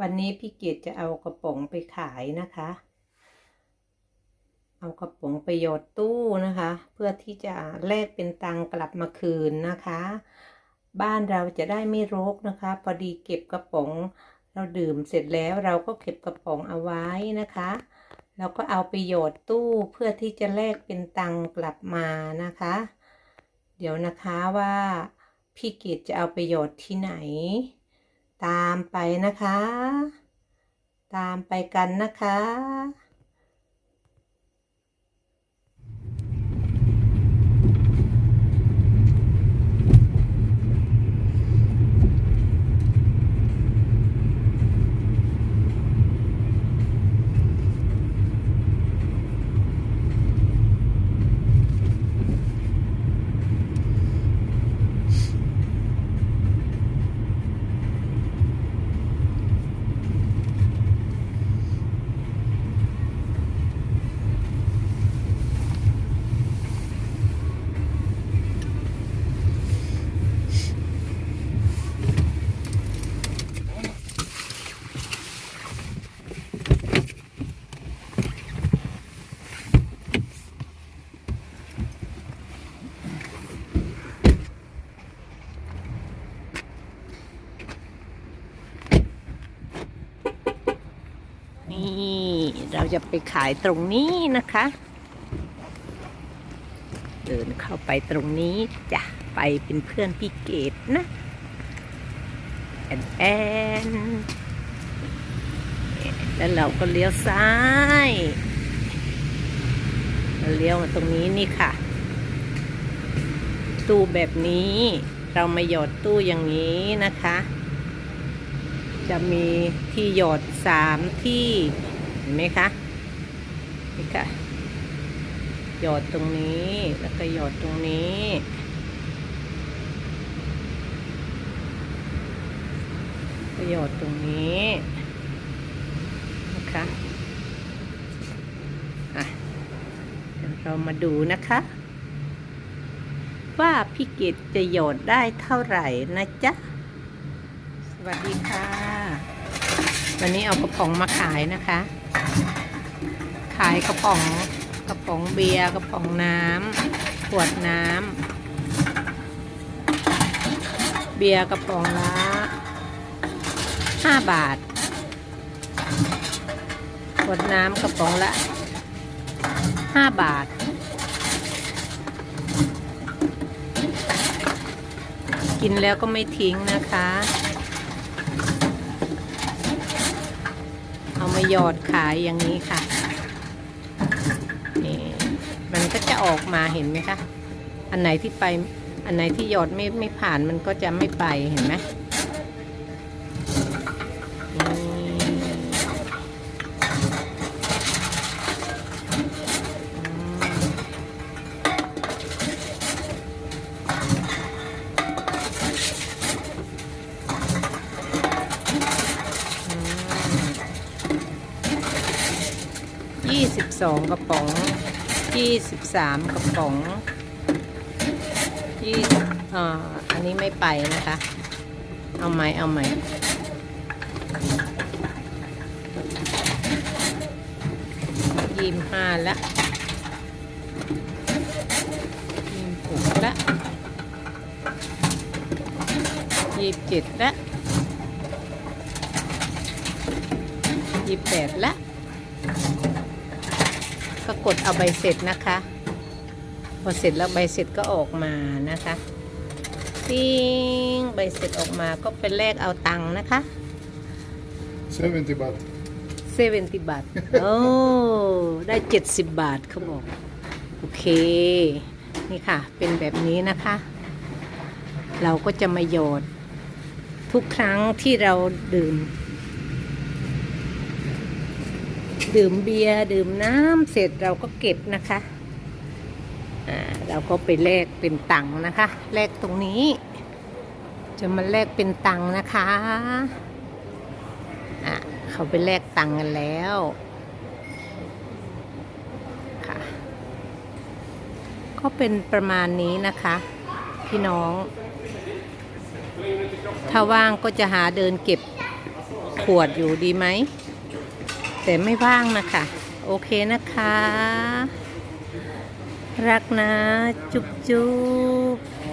วันนี้พี่เกดจะเอากระป๋องไปขายนะคะ เอากระป๋องไปหยอดตู้นะคะ เพื่อที่จะแลกเป็นตังกลับมาคืนนะคะ บ้านเราจะได้ไม่รกนะคะ พอดีเก็บกระป๋อง เราดื่มเสร็จแล้วเราก็เก็บกระป๋องเอาไว้นะคะแล้วก็เอาไปหยดตู้เพื่อที่จะแลกเป็นตังกลับมานะคะ เดี๋ยวนะคะว่าพี่เกดจะเอาไปหยดที่ไหน ตามไปนะคะ ตามไปกันนะคะ นี่เราจะไปขายตรงนี้นะคะ เดินเข้าไปตรงนี้จ้ะไปเป็นเพื่อนพี่เกดนะแอนแอนแล้วเราก็เลี้ยวซ้ายเราเลี้ยวมาตรงนี้นี่ค่ะ ตู้แบบนี้ เรามาหยอดตู้อย่างนี้นะคะ จะมีที่หยอดสามที่เห็นไหมคะนี่ค่ะหยอดตรงนี้แล้วก็หยอดตรงนี้ก็หยดตรงนี้นะคะอะเดี๋ยวเรามาดูนะคะ ว่าพี่เกดจะหยอดได้เท่าไหร่นะจ๊ะ วัสดีค่ะ วันนี้เอากระป๋องมาขายนะคะ ขายกระป๋องกระป๋องเบียร์กระป๋องน้ำขวดน้ำเบียร์กระป๋องละห้าบาท ขวดน้ำกระป๋องละห้าบาทกินแล้วก็ไม่ทิ้งนะคะ เอา มาหยอดขายอย่างนี้ค่ะนี่มันก็จะออกมาเห็นไหมคะ อันไหนที่ไปอันไหนที่หยอดไม่ไม่ผ่านมันก็จะไม่ไปเห็นไหม 22 กระป๋อง 23 กระป๋องยี่อ่าอันนี้ไม่ไปนะคะ เอาไหมเอาไหมยี่ห้าละยี่หกละยี่เจ็ดละยี่แปดละ ก็กดเอาใบเสร็จนะคะ พอเสร็จแล้วใบเสร็จก็ออกมานะคะปิ้งใบเสร็จออกมาก็เป็นแลกเอาตังค์นะคะ 70 baht. เซเวนติบาท โอ้ ได้เจ็ดสิบบาทเขาบอก โอเค นี่ค่ะ เป็นแบบนี้นะคะ เราก็จะมาโยดทุกครั้งที่เราดื่ม ดื่มเบียร์ดื่มน้ำเสร็จเราก็เก็บนะคะเราก็ไปแลกเป็นตังค์นะคะ แลกตรงนี้ จะมาแลกเป็นตังค์นะคะอะเขาไปแลกตังค์กันแล้วค่ะ ก็เป็นประมาณนี้นะคะ พี่น้อง ถ้าว่างก็จะหาเดินเก็บขวดอยู่ดีไหม แต่ไม่ว่างนะคะ โอเคนะคะ รักนะ จุ๊บจุ๊บ